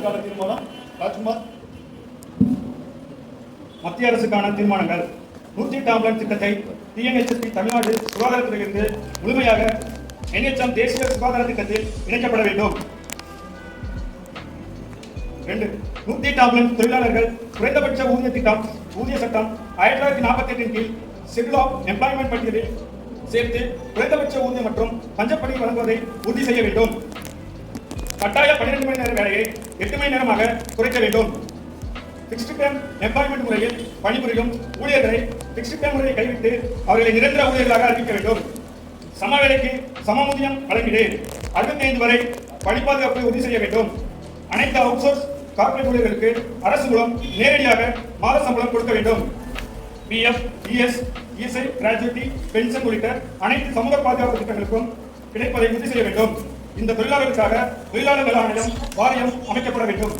அரசுக்கான தீர்மானம் ராஜ்குமார் மத்திய அரசுக்கான தீர்மானங்கள். நூற்றி எட்டு ஆம்புலன்ஸ் திட்டத்தை டிஎன்ஹெச்எஸ்பி தமிழ்நாடு சுகாதாரத்துறையிலிருந்து முழுமையாக என்ஹெச்எம் தேசிய சுகாதார திட்டத்தில் இணைக்கப்பட வேண்டும். ரெண்டு நூத்தி எட்டு ஆம்புலன்ஸ் தொழிலாளர்கள் குறைந்தபட்ச ஊதிய திட்டம் ஊதிய சட்டம் ஆயிரத்தி தொள்ளாயிரத்தி நாற்பத்தி எட்டின் கீழ் ஷெட்யூல் ஆஃப் எம்ப்ளாய்மெண்ட் பட்டியலில் சேர்த்து குறைந்தபட்ச ஊதியம் மற்றும் பஞ்சப்பணி வழங்குவதை உறுதி செய்ய வேண்டும். கட்டாய பன்னிரண்டு மணி நேர வேலையை எட்டு மணி நேரமாக குறைக்க வேண்டும். பிக்ஸ்டு டைம் எம்ப்ளாய்மெண்ட் முறையில் பணிபுரியும் ஊழியர்களை பிக்ஸ்டு டைம் முறையை கைவிட்டு அவர்களை நிரந்தர ஊழியர்களாக அறிவிக்க வேண்டும். சம வேலைக்கு சம ஊதியம் வழங்கிடு. அறுபத்தி ஐந்து வரை பணி பாதுகாப்பை உறுதி செய்ய வேண்டும். அனைத்து அவுட் சோர்ஸ் கார்ப்பரேட் ஊழியர்களுக்கு அரசு மூலம் நேரடியாக மாத சம்பளம் கொடுக்க வேண்டும். PF ES ESI gratuity pension உள்ளிட்ட அனைத்து சமூக பாதுகாப்பு திட்டங்களுக்கும் கிடைப்பதை உறுதி செய்ய வேண்டும். இந்த தொழிலாளர்களுக்காக தொழிலாளர் ஆணையம் வாரியம் அமைக்கப்பட வேண்டும்.